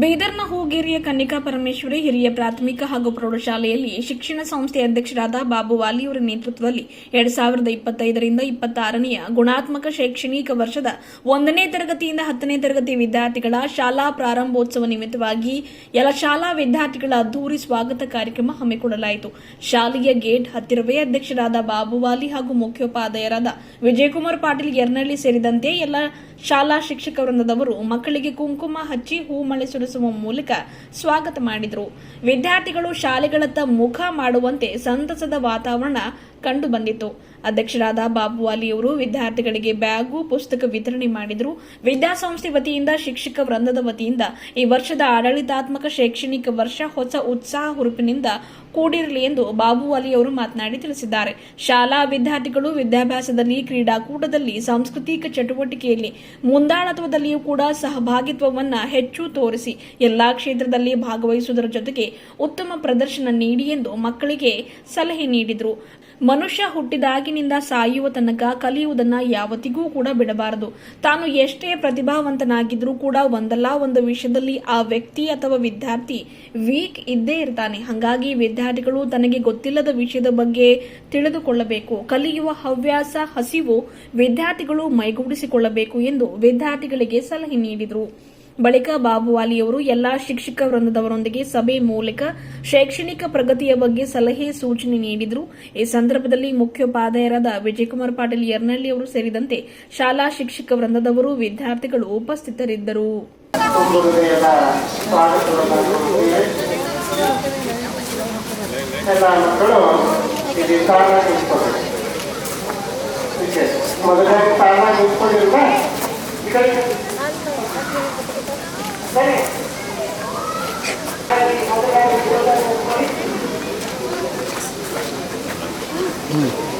ಬೀದರ್ನ ಹೂಗೇರಿಯ ಕನ್ನಿಕಾ ಪರಮೇಶ್ವರಿ ಹಿರಿಯ ಪ್ರಾಥಮಿಕ ಹಾಗೂ ಪ್ರೌಢಶಾಲೆಯಲ್ಲಿ ಶಿಕ್ಷಣ ಸಂಸ್ಥೆ ಅಧ್ಯಕ್ಷರಾದ ಬಾಬು ವಾಲಿಯವರ ನೇತೃತ್ವದಲ್ಲಿ ಎರಡ್ ಸಾವಿರದ ಇಪ್ಪತ್ತೈದರಿಂದ ಇಪ್ಪತ್ತಾರನೆಯ ಗುಣಾತ್ಮಕ ಶೈಕ್ಷಣಿಕ ವರ್ಷದ ಒಂದನೇ ತರಗತಿಯಿಂದ ಹತ್ತನೇ ತರಗತಿ ವಿದ್ಯಾರ್ಥಿಗಳ ಶಾಲಾ ಪ್ರಾರಂಭೋತ್ಸವ ನಿಮಿತ್ತವಾಗಿ ಎಲ್ಲ ಶಾಲಾ ವಿದ್ಯಾರ್ಥಿಗಳ ಅದ್ದೂರಿ ಸ್ವಾಗತ ಕಾರ್ಯಕ್ರಮ ಹಮ್ಮಿಕೊಳ್ಳಲಾಯಿತು. ಶಾಲೆಯ ಗೇಟ್ ಹತ್ತಿರವೇ ಅಧ್ಯಕ್ಷರಾದ ಬಾಬು ವಾಲಿ ಹಾಗೂ ಮುಖ್ಯೋಪಾಧ್ಯಾಯರಾದ ವಿಜಯಕುಮಾರ್ ಪಾಟೀಲ್ ಯರ್ನಳ್ಳಿ ಸೇರಿದಂತೆ ಎಲ್ಲ ಶಾಲಾ ಶಿಕ್ಷಕ ವೃಂದದವರು ಮಕ್ಕಳಿಗೆ ಕುಂಕುಮ ಹಚ್ಚಿ ಹೂ ಮಳೆ ಸುರಿಸುವ ಮೂಲಕ ಸ್ವಾಗತ ಮಾಡಿದರು. ವಿದ್ಯಾರ್ಥಿಗಳು ಶಾಲೆಗಳತ್ತ ಮುಖ ಮಾಡುವಂತೆ ಸಂತಸದ ವಾತಾವರಣ ಕಂಡು ಬಂದಿತ್ತು ಅಧ್ಯಕ್ಷರಾದ ಬಾಬು ಅಲಿಯವರು ವಿದ್ಯಾರ್ಥಿಗಳಿಗೆ ಬ್ಯಾಗು, ಪುಸ್ತಕ ವಿತರಣೆ ಮಾಡಿದರು. ವಿದ್ಯಾಸಂಸ್ಥೆ ವತಿಯಿಂದ, ಶಿಕ್ಷಕ ವೃಂದದ ವತಿಯಿಂದ ಈ ವರ್ಷದ ಆಡಳಿತಾತ್ಮಕ ಶೈಕ್ಷಣಿಕ ವರ್ಷ ಹೊಸ ಉತ್ಸಾಹ ಹುರುಪಿನಿಂದ ಕೂಡಿರಲಿ ಎಂದು ಬಾಬು ಅಲಿ ಅವರು ಮಾತನಾಡಿ ತಿಳಿಸಿದ್ದಾರೆ. ಶಾಲಾ ವಿದ್ಯಾರ್ಥಿಗಳು ವಿದ್ಯಾಭ್ಯಾಸದಲ್ಲಿ, ಕ್ರೀಡಾಕೂಟದಲ್ಲಿ, ಸಾಂಸ್ಕೃತಿಕ ಚಟುವಟಿಕೆಯಲ್ಲಿ, ಮುಂದಾಳತ್ವದಲ್ಲಿಯೂ ಕೂಡ ಸಹಭಾಗಿತ್ವವನ್ನು ಹೆಚ್ಚು ತೋರಿಸಿ ಎಲ್ಲಾ ಕ್ಷೇತ್ರದಲ್ಲಿ ಭಾಗವಹಿಸುವುದರ ಜೊತೆಗೆ ಉತ್ತಮ ಪ್ರದರ್ಶನ ನೀಡಿ ಎಂದು ಮಕ್ಕಳಿಗೆ ಸಲಹೆ ನೀಡಿದರು. ಮನುಷ್ಯ ಹುಟ್ಟಿದಾಗಿನಿಂದ ಸಾಯುವ ತನಕ ಕಲಿಯುವುದನ್ನ ಯಾವತ್ತಿಗೂ ಕೂಡ ಬಿಡಬಾರದು. ತಾನು ಎಷ್ಟೇ ಪ್ರತಿಭಾವಂತನಾಗಿದ್ರೂ ಕೂಡ ಒಂದಲ್ಲ ಒಂದು ವಿಷಯದಲ್ಲಿ ಆ ವ್ಯಕ್ತಿ ಅಥವಾ ವಿದ್ಯಾರ್ಥಿ ವೀಕ್ ಇದ್ದೇ ಇರ್ತಾನೆ. ಹಾಗಾಗಿ ವಿದ್ಯಾರ್ಥಿಗಳು ತನಗೆ ಗೊತ್ತಿಲ್ಲದ ವಿಷಯದ ಬಗ್ಗೆ ತಿಳಿದುಕೊಳ್ಳಬೇಕು. ಕಲಿಯುವ ಹವ್ಯಾಸ, ಹಸಿವು ವಿದ್ಯಾರ್ಥಿಗಳು ಮೈಗೂಡಿಸಿಕೊಳ್ಳಬೇಕು ಎಂದು ವಿದ್ಯಾರ್ಥಿಗಳಿಗೆ ಸಲಹೆ ನೀಡಿದರು. ಬಳಿಕ ಬಾಬುವಾಲಿಯವರು ಎಲ್ಲಾ ಶಿಕ್ಷಕ ವೃಂದದವರೊಂದಿಗೆ ಸಭೆ ಮೂಲಕ ಶೈಕ್ಷಣಿಕ ಪ್ರಗತಿಯ ಬಗ್ಗೆ ಸಲಹೆ ಸೂಚನೆ ನೀಡಿದರು. ಈ ಸಂದರ್ಭದಲ್ಲಿ ಮುಖ್ಯೋಪಾಧ್ಯಾಯರಾದ ವಿಜಯಕುಮಾರ್ ಪಾಟೀಲ್ ಯರ್ನಳ್ಳಿ ಅವರು ಸೇರಿದಂತೆ ಶಾಲಾ ಶಿಕ್ಷಕ ವೃಂದದವರು ವಿದ್ಯಾರ್ಥಿಗಳು ಉಪಸ್ಥಿತರಿದ್ದರು. ತುಂಬ ಹೃದಯದ ಸ್ವಾಗತವನ್ನು ಕೋರುತ್ತೇವೆ. ಎಲ್ಲ ಮಕ್ಕಳು ಇಲ್ಲಿ ಸಾಲಾಗಿ ನಿಂತ್ಕೊಳ್ಬೇಕು. ವಿಶೇಷ. ಮೊದಲಾಗಿ ಸಾಲಾಗಿ ನಿಂತ್ಕೊಂಡಿರುವ ಈ ಕಡೆ ಬನ್ನಿ.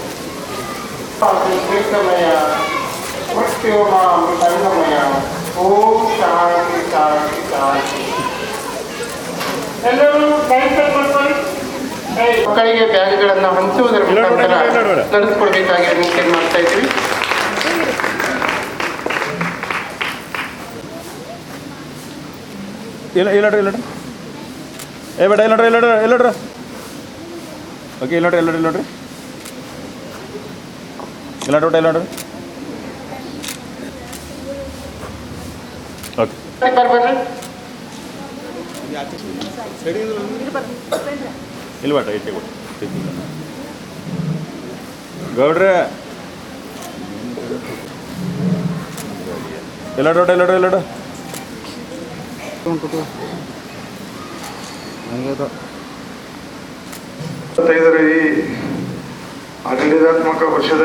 ಮೊದಲಾಗಿ ಸಾಲಾಗಿ ನಿಂತ್ಕೊಳ್ಳಿ. ಶ್ರೀಕಮಯ ಮೃತ್ಯುಮ ಮೃತಂಗಮಯ ಓಂ ಶಾಂತಿ ಶಾಂತಿ ಶಾಂತಿ ಎಲ್ಲರೂ ಸೈಕಲ್ ಮಾಡ್ಕೊಳ್ಳಿ ಏಯ್, ಮಕ್ಕಳಿಗೆ ಬ್ಯಾಗ್ಗಳನ್ನು ಹಂಚುವುದರ ಮುಖಾಂತರ ನಡೆಸ್ಕೊಡ್ಬೇಕಾಗಿ ವಿನಂತಿ ಮಾಡ್ತಾ ಇದ್ದೀವಿ ಇಲ್ಲ ಇಲ್ಲಡ್ರಿ ಏ, ಬೇಡ ಇಲ್ಲಡ್ರಿ ಇಲ್ಲ ನೋಡ್ರಿ ಓಕೆ ಇಲ್ಲಡ್ರಿ ಇಲ್ಲಡ್ರಿ ಇಲ್ಲ ನೋಡ್ರಿ ಇಲ್ಲ ನೋಡ್ರಿ ಇಲ್ಲ ನೋಡ್ರಿ. ಓಕೆ ಇಲ್ಲ ಬೇಡ ಇಟ್ಟೆ ಕೊಡಿ. ಗೌಡ್ರೆ. ಇಲ್ಲ ನೋಡ್ರಿ, ಇಲ್ಲ ಇಲ್ಲ ಈ ಆಡಳಿತಾತ್ಮಕ ವರ್ಷದ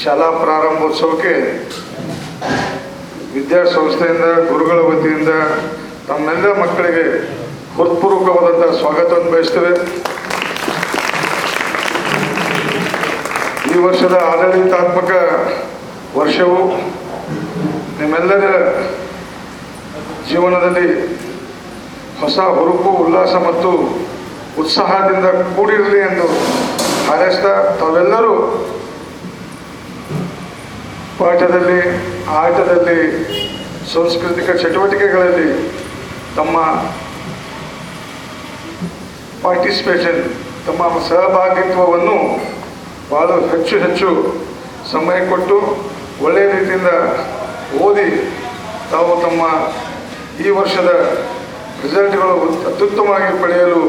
ಶಾಲಾ ಪ್ರಾರಂಭೋತ್ಸವಕ್ಕೆ ವಿದ್ಯಾಸಂಸ್ಥೆಯಿಂದ, ಗುರುಗಳ ವತಿಯಿಂದ ತಮ್ಮೆಲ್ಲ ಮಕ್ಕಳಿಗೆ ಹೃತ್ಪೂರ್ವಕವಾದಂಥ ಸ್ವಾಗತವನ್ನು ಬಯಸ್ತೇವೆ. ಈ ವರ್ಷದ ಆಡಳಿತಾತ್ಮಕ ವರ್ಷವು ನಿಮ್ಮೆಲ್ಲರ ಜೀವನದಲ್ಲಿ ಹೊಸ ಹುರುಪು, ಉಲ್ಲಾಸ ಮತ್ತು ಉತ್ಸಾಹದಿಂದ ಕೂಡಿರಲಿ ಎಂದು ಹಾರೈಸ್ತಾ ತಾವೆಲ್ಲರೂ ಪಾಠದಲ್ಲಿ, ಆಟದಲ್ಲಿ, ಸಾಂಸ್ಕೃತಿಕ ಚಟುವಟಿಕೆಗಳಲ್ಲಿ ತಮ್ಮ ಪಾರ್ಟಿಸಿಪೇಷನ್, ತಮ್ಮ ಸಹಭಾಗಿತ್ವವನ್ನು ಭಾಳ ಹೆಚ್ಚು ಹೆಚ್ಚು ಸಮಯ ಕೊಟ್ಟು ಒಳ್ಳೆಯ ರೀತಿಯಿಂದ ಓದಿ ತಾವು ತಮ್ಮ ಈ ವರ್ಷದ ರಿಸಲ್ಟ್ಗಳು ಅತ್ಯುತ್ತಮವಾಗಿ ಪಡೆಯಲು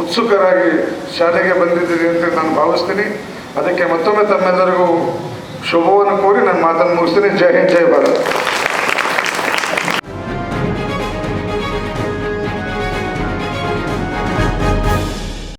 ಉತ್ಸುಕರಾಗಿ ಶಾಲೆಗೆ ಬಂದಿದ್ದೀರಿ ಅಂತ ನಾನು ಭಾವಿಸ್ತೀನಿ. ಅದಕ್ಕೆ ಮತ್ತೊಮ್ಮೆ ತಮ್ಮೆಲ್ಲರಿಗೂ ಶುಭವನ್ನು ಕೋರಿ ನಾನು ಮಾತನ್ನು ಮುಗಿಸ್ತೀನಿ. ಜೈ ಹಿಂದ್, ಜೈ ಭಾರತ್.